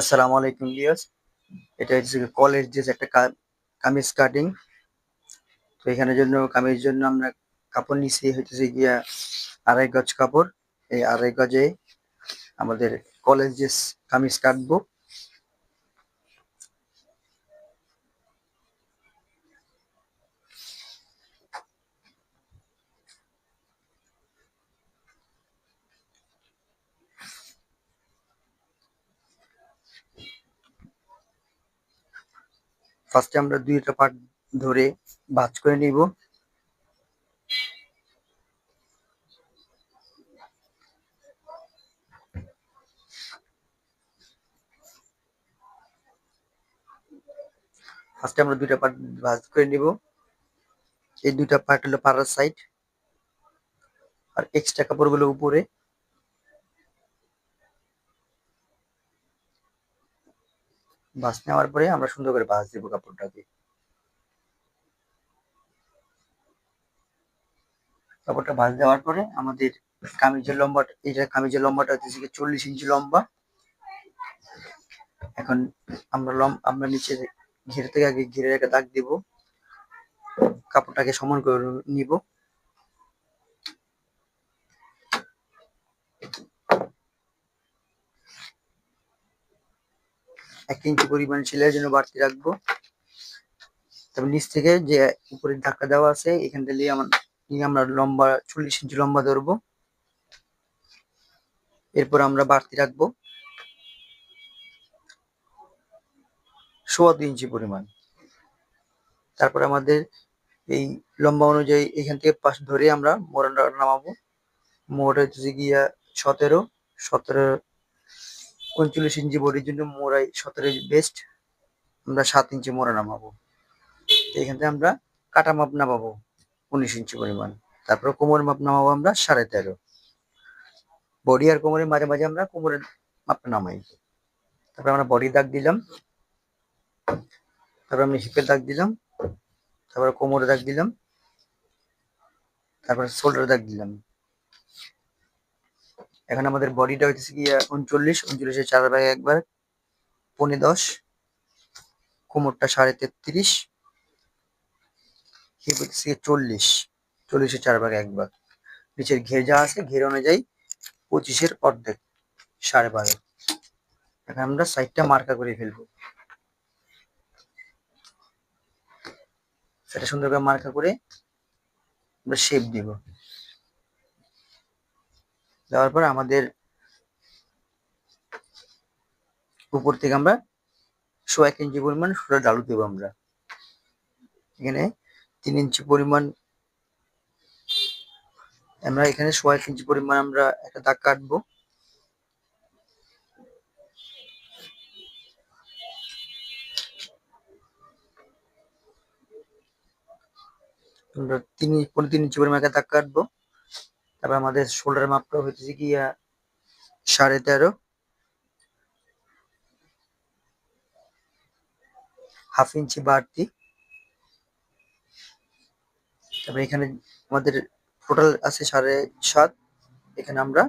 আসসালামু আলাইকুম ভিউয়ার্স। এটা হচ্ছে কলেজ ড্রেস একটা কামিজ কাটিং। তো এখানের জন্য কামিজ জন্য আমরা কাপড় নিছি হইতেছে গিয়া আড়াই গজ কাপড়। এই আড়াই গজে আমাদের কলেজ ড্রেস কামিজ কাটবো ফার্স্টে আমরা দুইটা পার্ট ধরে ভাঁজ করে নিব। ফার্স্টে আমরা দুইটা পার্ট ভাজ করে নিব। এই দুইটা পার্ট হলো পাড়ার সাইড আর এক্সট্রা কাপড়গুলো উপরে। ভাঁজ নেওয়ার পরে আমরা সুন্দর করে ভাঁজ দেবো কাপড়টাকে। কাপড়টা ভাঁজ দেওয়ার পরে আমাদের কামিজের লম্বা এটা কামিজের লম্বাটা হচ্ছে গিয়ে চল্লিশ ইঞ্চি লম্বা। এখন আমরা লম, আমরা নিচে ঘিরে থেকে আগে ঘিরে একটা দাগ দিব। কাপড়টাকে সমান করে নিব। এক ইঞ্চি পরিমাণ সেলাইয়ের জন্য বাড়তি রাখব। তবে নিচ থেকে যে উপরে ধাক্কা দেওয়া আছে, এখান থেকে আমার আমরা লম্বা চল্লিশ ইঞ্চি লম্বা ধরবো। এরপর আমরা বাড়তি রাখব সোয়া দুই ইঞ্চি পরিমাণ। তারপর আমাদের এই লম্বা অনুযায়ী এখান থেকে পাশ ধরে আমরা মোড়াটা নামাবো। মোড়া হচ্ছে গিয়া সতেরো সতেরো উনচল্লিশ ইঞ্চি বডির জন্য মোড়াই সতেরো বেস্ট আমরা সাত ইঞ্চি মোড়া নামাবো। এখান থেকে আমরা কাটা মাপ নামাবো, উনিশ ইঞ্চি পরিমাণ। তারপর কোমর মাপ নামাবো আমরা সাড়ে তেরো। বডি আর কোমরের মাঝে মাঝে আমরা কোমরের মাপটা নামাই। তারপর আমরা বডি দাগ দিলাম। তারপর আমরা হিপের দাগ দিলাম। তারপর কোমরে দাগ দিলাম। তারপর শোল্ডার দাগ দিলাম। এখন আমাদের বডিটা হচ্ছে কি উনচল্লিশ, উনচল্লিশের চার ভাগে একবার, পনে দশ, কোমরটা সাড়ে তেত্রিশ হিপ হচ্ছে গিয়ে চল্লিশ, চল্লিশের চার ভাগে একবার। নিচের ঘের যা আছে, ঘের অনুযায়ী পঁচিশের অর্ধেক, সাড়ে বারো। এখন আমরা সাইডটা মার্কা করে ফেলব। সেটা সুন্দর করে মার্কা করে আমরা শেপ দিব। দেওয়ার পর আমাদের উপর থেকে আমরা শো এক ইঞ্চি পরিমাণ সোটা ডালু দেবো আমরা। এখানে তিন ইঞ্চি পরিমাণ আমরা এখানে শো এক ইঞ্চি পরিমাণ আমরা একটা দাগ কাটবো। আমরা তিন পনেরো তিন ইঞ্চি পরিমাণ একটা দাগ কাটবো। তারপর আমাদের শোল্ডার মাপটা হচ্ছে কি সাড়ে তেরো। হাফ ইঞ্চি বাড়তি। তারপরে এখানে আমাদের টোটাল আছে সাড়ে সাত। এখানে আমরা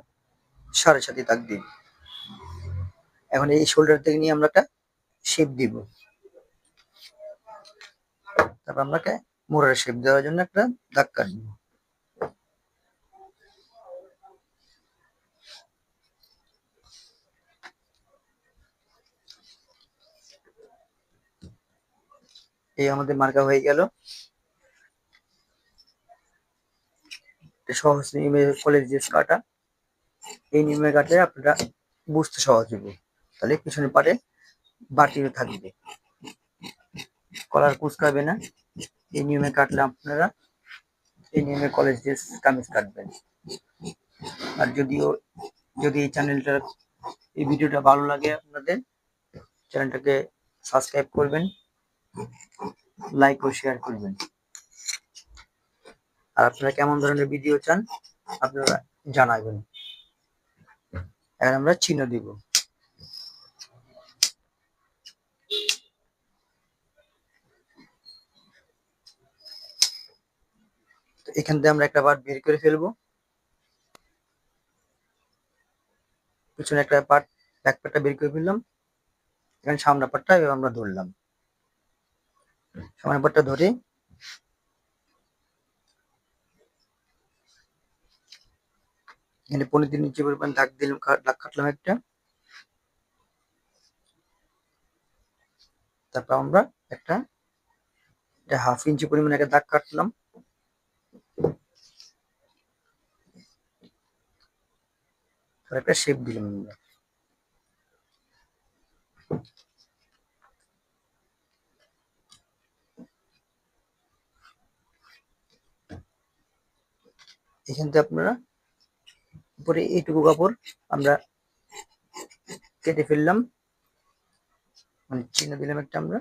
সাড়ে সাতই দাগ দিই। এখন এই শোল্ডার থেকে নিয়ে আমরা একটা শেপ দিব। তারপর আমরা মোড়ার শেপ দেওয়ার জন্য একটা দাগ কাটবো এই আমাদের মার্কা হয়ে গেল। সহজ নিয়মে কলেজ ড্রেস কাটা। এই নিয়মে কাটলে আপনারা বুঝতে সহজ হবে তাহলে পিছনে পারে বাটিও থাকবে। কলার কুচকাবে না। এই নিয়মে কাটলে আপনারা এই নিয়মে কলেজ ড্রেস কামিজ কাটবেন। আর যদিও, যদি এই চ্যানেলটা এই ভিডিওটা ভালো লাগে আপনাদের চ্যানেলটাকে সাবস্ক্রাইব করবেন। লাইক ও শেয়ার করবেন। আর আপনারা কেমন ধরনের ভিডিও চান, আপনারা জানাবেন। এখন আমরা চিহ্ন দিব। এখান থেকে আমরা একটা পার্ট বের করে ফেলব। পিছনে একটা পার্ট ব্যাক পার্টটা বের করে ফেললাম। এখানে সামনের পাটটা এবার আমরা ধরলাম। সামনের পাটটা ধরে। এখানে পনেরো তিন ইঞ্চি পরিমাণ দাগ দিলাম দাগ কাটলাম একটা। তারপর আমরা একটা হাফ ইঞ্চি পরিমাণ একটা দাগ কাটলাম। একটা শেপ দিলাম আমরা। এখান থেকে আপনারা উপরে এইটুকু কাপড় আমরা কেটে ফেললাম। মানে চিহ্ন দিলাম একটা আমরা।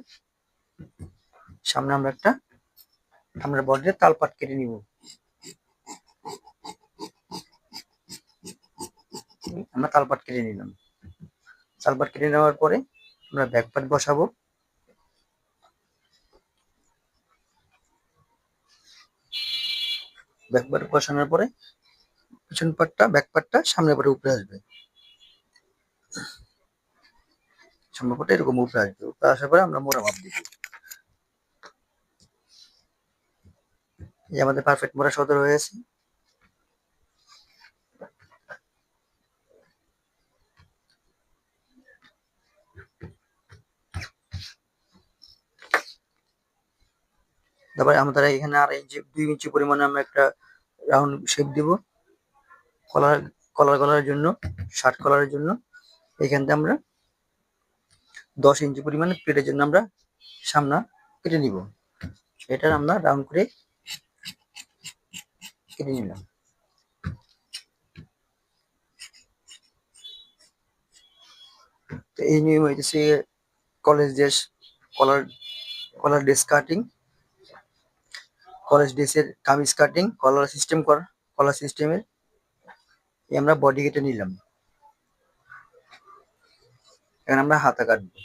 সামনে আমরা একটা আমরা বডিতে তালপাট কেটে নিব। আমরা তালপাট কেটে নিলাম। তালপাট কেটে নেওয়ার পরে আমরা ব্যাক পাট বসাবো। ব্যাক পাট বসানোর পরে পিছন পাটটা ব্যাক পাটটা সামনের পাটে উপরে আসবে। সামনের পাটটা এরকম উপরে আসবে। উপরে আসার পরে আমরা মোড়া মাপ দিব। এই আমাদের পারফেক্ট মোড়া সদর হয়েছে তারপরে আমরা এখানে আর ইঞ্চি দুই ইঞ্চি পরিমাণে আমরা একটা রাউন্ড শেপ দিব। কলার কলার কলারের জন্য শার্ট কলারের জন্য। এখান থেকে আমরা দশ ইঞ্চি পরিমাণে প্লেটের জন্য আমরা সামনা কেটে নিব। এটা আমরা রাউন্ড করে কেটে নিলাম। তো এই নিয়ম হইতেছে college dress collar collar dress cutting college ড্রেসের কামিজ কাটিং কলার সিস্টেম করা কলার সিস্টেমের আমরা বডি কেটে নিলাম। এখন আমরা হাতা কাটবো।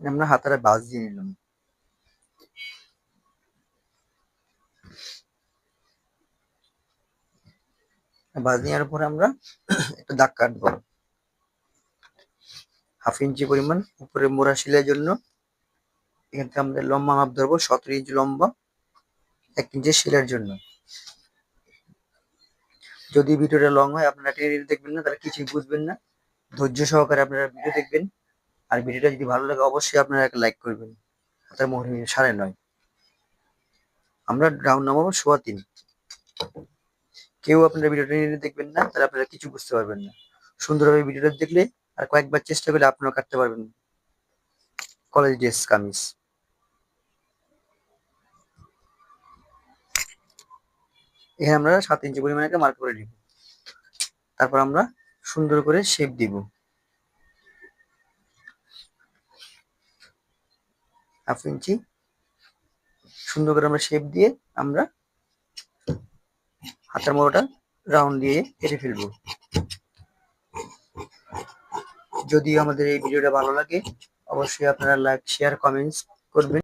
আমরা হাতাটা বাজ দিয়ে নিলাম। বাজ নেওয়ার পরে আমরা একটা দাগ কাটবো। হাফ ইঞ্চি পরিমাণ উপরে মোড়া সেলাই জন্য এখান থেকে আমাদের লম্বা মাপ ধরবো, সতেরো ইঞ্চি লম্বা এক ইঞ্চি সেলাইয়ের জন্য। যদি ভিডিওটা লং হয়, আপনারা টেনে দেখবেন না, তাহলে কিছুই বুঝবেন না। ধৈর্য সহকারে আপনারা ভিডিও দেখবেন। আর ভিডিওটা যদি ভালো লাগে, অবশ্যই আপনারা একটা লাইক করবেন। হাতের মোহরি সাড়ে নয়। আমরা রাউন্ড নামাবো সোয়া তিন। কেউ আপনারা ভিডিওটা নিয়ে দেখবেন না, তাহলে আপনারা কিছু বুঝতে পারবেন না। সুন্দরভাবে ভিডিওটা দেখলে আর কয়েকবার চেষ্টা করলে আপনারা কাটতে পারবেন। College dress, kameez. এখানে আমরা সাত ইঞ্চি পরিমাণে মার্ক করে দিব তারপর আমরা সুন্দর করে শেপ দিব। Half inch. সুন্দর করে আমরা শেপ দিয়ে আমরা হাতের মোড়াটা রাউন্ড দিয়ে কেটে ফেলব। যদি আমাদের এই ভিডিওটা ভালো লাগে, অবশ্যই আপনারা লাইক শেয়ার কমেন্টস করবেন।